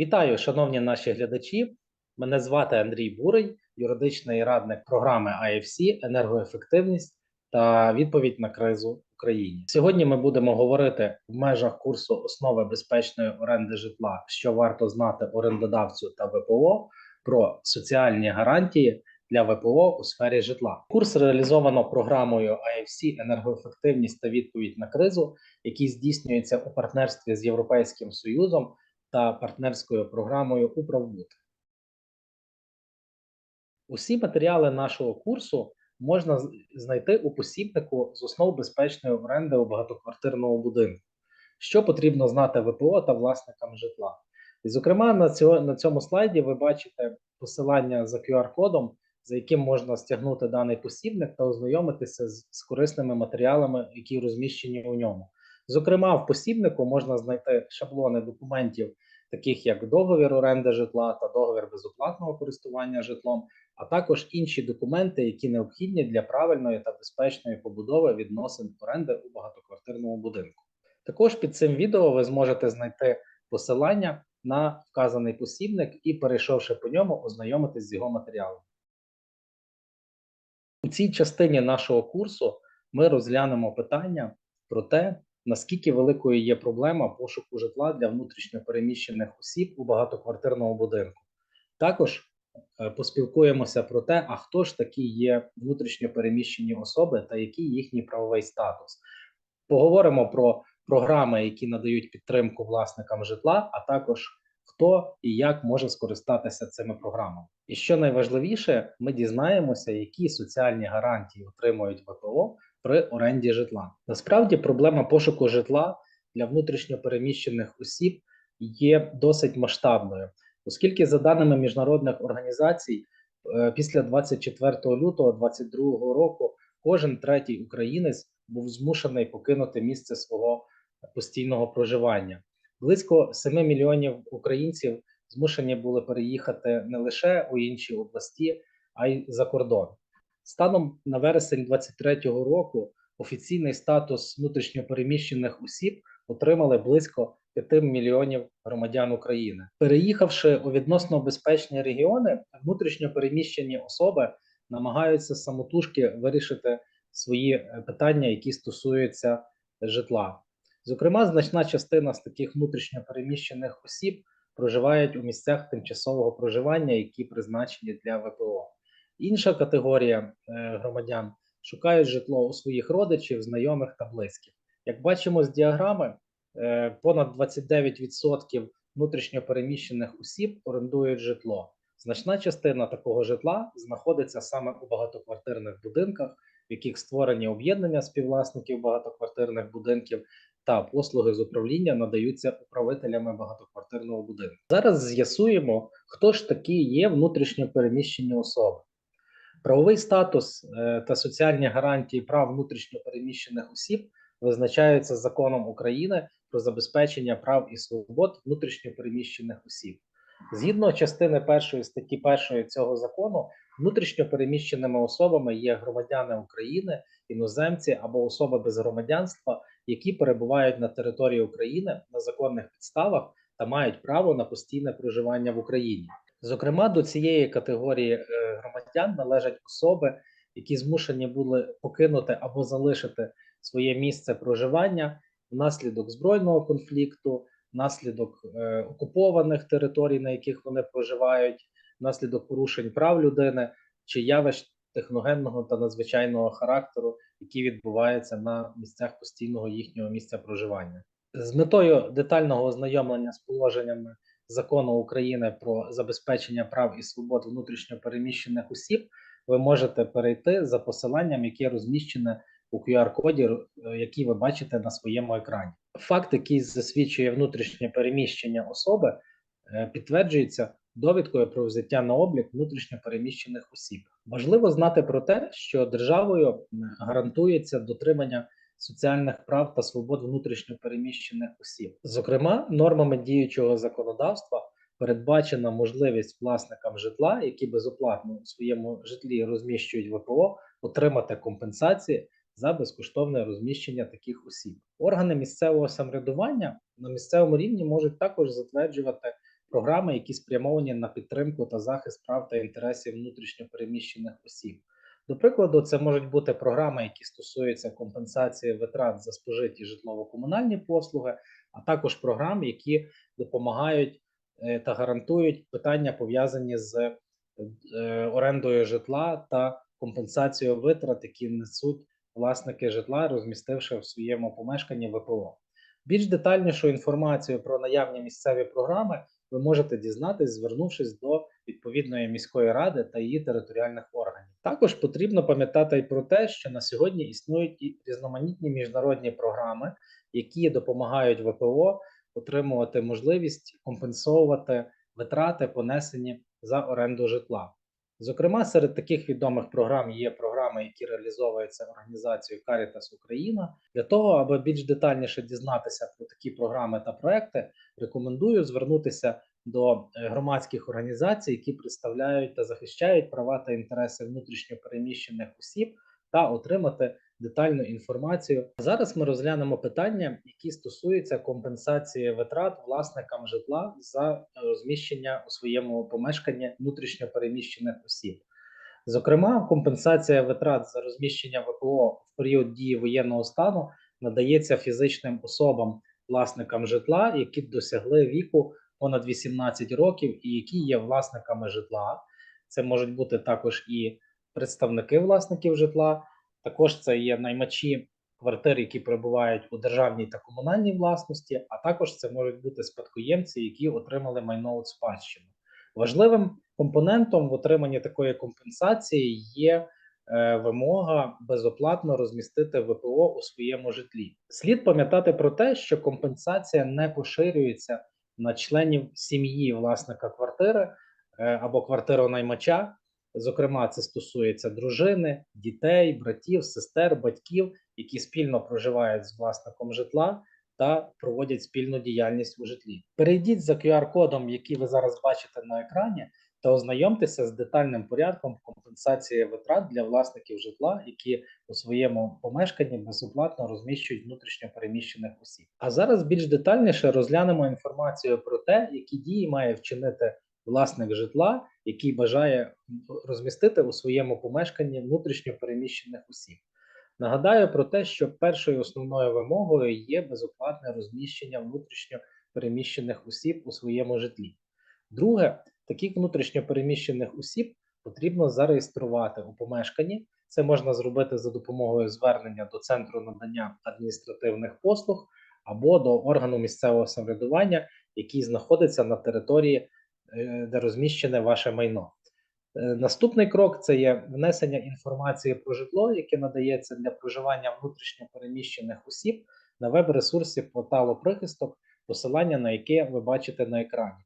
Вітаю, шановні наші глядачі. Мене звати Андрій Бурий, юридичний радник програми IFC енергоефективність та відповідь на кризу в Україні. Сьогодні ми будемо говорити в межах курсу основи безпечної оренди житла, що варто знати орендодавцю та ВПО про соціальні гарантії для ВПО у сфері житла. Курс реалізовано програмою IFC енергоефективність та відповідь на кризу, який здійснюється у партнерстві з Європейським Союзом та партнерською програмою Управбут. Усі матеріали нашого курсу можна знайти у посібнику з основ безпечної оренди у багатоквартирному будинку. Що потрібно знати ВПО та власникам житла. І, зокрема, на, цьому слайді ви бачите посилання за QR-кодом, за яким можна стягнути даний посібник та ознайомитися з корисними матеріалами, які розміщені у ньому. Зокрема, в посібнику можна знайти шаблони документів, таких як договір оренди житла та договір безоплатного користування житлом, а також інші документи, які необхідні для правильної та безпечної побудови відносин оренди у багатоквартирному будинку. Також під цим відео ви зможете знайти посилання на вказаний посібник і, перейшовши по ньому, ознайомитись з його матеріалом. У цій частині нашого курсу ми розглянемо питання про те, наскільки великою є проблема пошуку житла для внутрішньопереміщених осіб у багатоквартирному будинку. Також е, поспілкуємося про те, а хто ж такі є внутрішньопереміщені особи та який їхній правовий статус. Поговоримо про програми, які надають підтримку власникам житла, а також хто і як може скористатися цими програмами. І що найважливіше, ми дізнаємося, які соціальні гарантії отримують ВПО при оренді житла. Насправді проблема пошуку житла для внутрішньопереміщених осіб є досить масштабною, оскільки, за даними міжнародних організацій, е, після 24 лютого 2022 року кожен третій українець був змушений покинути місце свого постійного проживання. Близько 7 мільйонів українців змушені були переїхати не лише у інші області, а й за кордон. Станом на вересень 2023 року офіційний статус внутрішньопереміщених осіб отримали близько 5 мільйонів громадян України. Переїхавши у відносно безпечні регіони, внутрішньопереміщені особи намагаються самотужки вирішити свої е, питання, які стосуються житла. Зокрема, значна частина з таких внутрішньопереміщених осіб проживають у місцях тимчасового проживання, які призначені для ВПО. Інша категорія е, громадян шукають житло у своїх родичів, знайомих та близьких. Як бачимо з діаграми, е, понад 29% внутрішньопереміщених осіб орендують житло. Значна частина такого житла знаходиться саме у багатоквартирних будинках, в яких створені об'єднання співвласників багатоквартирних будинків та послуги з управління надаються управителями багатоквартирного будинку. Зараз з'ясуємо, хто ж такі є внутрішньо переміщені особи. Правовий статус е, та соціальні гарантії прав внутрішньо переміщених осіб визначаються законом України про забезпечення прав і свобод внутрішньо переміщених осіб. Згідно частини першої статті першої цього закону, внутрішньо переміщеними особами є громадяни України, іноземці або особи без громадянства, які перебувають на території України на законних підставах та мають право на постійне проживання в Україні. Зокрема, до цієї категорії е, громадян належать особи, які змушені були покинути або залишити своє місце проживання внаслідок збройного конфлікту, внаслідок е, окупованих територій, на яких вони проживають, внаслідок порушень прав людини чи явищ техногенного та надзвичайного характеру, які відбуваються на місцях постійного їхнього місця проживання. З метою детального ознайомлення з положеннями закону України про забезпечення прав і свобод внутрішньо переміщених осіб, ви можете перейти за посиланням, яке розміщене у QR-коді, е, який ви бачите на своєму екрані. Факт, який засвідчує внутрішнє переміщення особи, е, підтверджується довідкою про взяття на облік внутрішньо переміщених осіб. Важливо знати про те, що державою гарантується дотримання соціальних прав та свобод внутрішньо переміщених осіб. Зокрема, нормами діючого законодавства передбачена можливість власникам житла, які безоплатно у своєму житлі розміщують ВПО, отримати компенсації за безкоштовне розміщення таких осіб. Органи місцевого самоврядування на місцевому рівні можуть також затверджувати програми, які спрямовані на підтримку та захист прав та інтересів внутрішньо переміщених осіб. До прикладу, це можуть бути програми, які стосуються компенсації витрат за спожиті житлово-комунальні послуги, а також програми, які допомагають е, та гарантують питання пов'язані з е, орендою житла та компенсацією витрат, які несуть власники житла, розмістивши в своєму помешканні ВПО. Більш детальнішу інформацію про наявні місцеві програми ви можете дізнатись, звернувшись до відповідної міської ради та її територіальних органів. Також потрібно пам'ятати і про те, що на сьогодні існують і різноманітні міжнародні програми, які допомагають ВПО отримувати можливість компенсовувати витрати, понесені за оренду житла. Зокрема, серед таких відомих програм є програми, які реалізовуються організацією Caritas Україна. Для того, аби більш детальніше дізнатися про такі програми та проекти, рекомендую звернутися до е, громадських організацій, які представляють та захищають права та інтереси внутрішньо переміщених осіб, та отримати детальну інформацію. Зараз ми розглянемо питання, які стосуються компенсації витрат власникам житла за розміщення у своєму помешканні внутрішньо переміщених осіб. Зокрема, компенсація витрат за розміщення ВПО в період дії воєнного стану надається фізичним особам, власникам житла, які досягли віку понад 18 років і які є власниками житла. Це можуть бути також і представники власників житла, також це є наймачі квартир, які перебувають у державній та комунальній власності, а також це можуть бути спадкоємці, які отримали майно у спадщину. Важливим компонентом в отриманні такої компенсації є е, вимога безоплатно розмістити ВПО у своєму житлі. Слід пам'ятати про те, що компенсація не поширюється на членів сім'ї власника квартири е, або квартиронаймача. Зокрема, це стосується дружини, дітей, братів, сестер, батьків, які спільно проживають з власником житла та проводять спільну діяльність у житлі. Перейдіть за QR-кодом, який ви зараз бачите на екрані, та ознайомтеся з детальним порядком компенсації витрат для власників житла, які у своєму помешканні безоплатно розміщують внутрішньо переміщених осіб. А зараз більш детальніше розглянемо інформацію про те, які дії має вчинити власник житла, який бажає розмістити у своєму помешканні внутрішньо переміщених осіб. Нагадаю про те, що першою основною вимогою є безоплатне розміщення внутрішньо переміщених осіб у своєму житлі. Друге, таких внутрішньо переміщених осіб потрібно зареєструвати у помешканні. Це можна зробити за допомогою звернення до центру надання адміністративних послуг або до органу місцевого самоврядування, який знаходиться на території, де розміщене ваше майно. Е, Наступний крок це є внесення інформації про житло, яке надається для проживання внутрішньо переміщених осіб на веб-ресурсі порталу прихисток, посилання на яке ви бачите на екрані.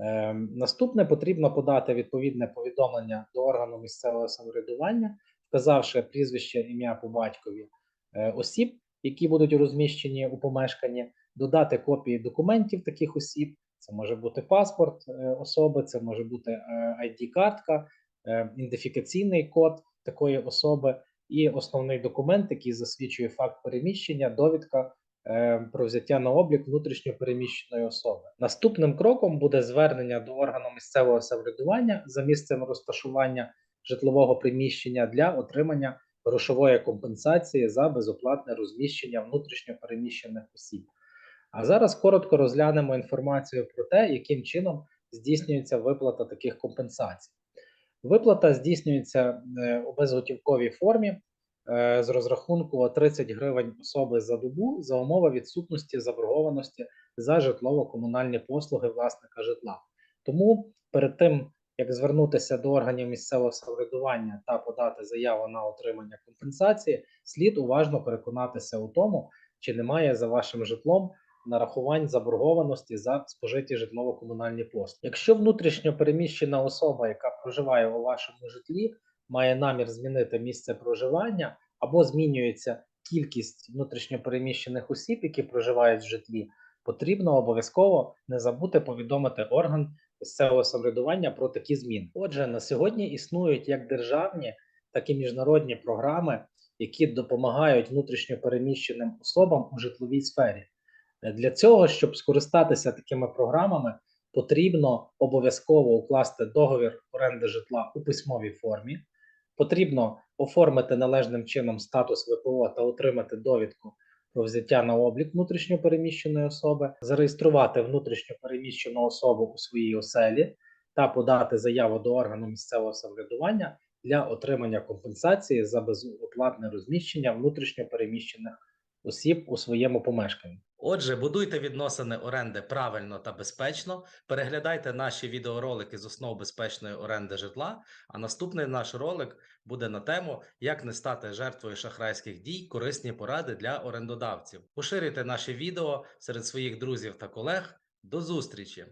Е, Наступне потрібно подати відповідне повідомлення до органу місцевого самоврядування, вказавши прізвище, ім'я по батькові е, осіб, які будуть розміщені у помешканні, додати копії документів таких осіб. Це може бути паспорт е, особи, це може бути е, ID-картка, е, ідентифікаційний код такої особи і основний документ, який засвідчує факт переміщення, довідка про взяття на облік внутрішньо переміщеної особи. Наступним кроком буде звернення до органу місцевого самоврядування за місцем розташування житлового приміщення для отримання грошової компенсації за безоплатне розміщення внутрішньо переміщених осіб. А зараз коротко розглянемо інформацію про те, яким чином здійснюється виплата таких компенсацій. Виплата здійснюється е, у безготівковій формі е, з розрахунку 30 гривень особи за добу за умови відсутності заборгованості за житлово-комунальні послуги власника житла. Тому перед тим, як звернутися до органів місцевого самоврядування та подати заяву на отримання компенсації, слід уважно переконатися у тому, чи немає за вашим житлом нарахувань заборгованості за спожиті житлово-комунальні послуги. Якщо внутрішньо переміщена особа, яка проживає у вашому житлі, має намір змінити місце проживання або змінюється кількість внутрішньо переміщених осіб, які проживають в житлі, потрібно обов'язково не забути повідомити орган місцевого самоврядування про такі зміни. Отже, на сьогодні існують як державні, так і міжнародні програми, які допомагають внутрішньо переміщеним особам у житловій сфері. Для цього, щоб скористатися такими програмами, потрібно обов'язково укласти договір оренди житла у письмовій формі. Потрібно оформити належним чином статус ВПО та отримати довідку про взяття на облік внутрішньопереміщеної особи, зареєструвати внутрішньопереміщену особу у своїй оселі та подати заяву до органу місцевого самоврядування для отримання компенсації за безоплатне розміщення внутрішньопереміщених осіб у своєму помешканні. Отже, будуйте відносини оренди правильно та безпечно. Переглядайте наші відеоролики з основ безпечної оренди житла. А наступний наш ролик буде на тему, як не стати жертвою шахрайських дій, корисні поради для орендодавців. Поширюйте наші відео серед своїх друзів та колег. До зустрічі!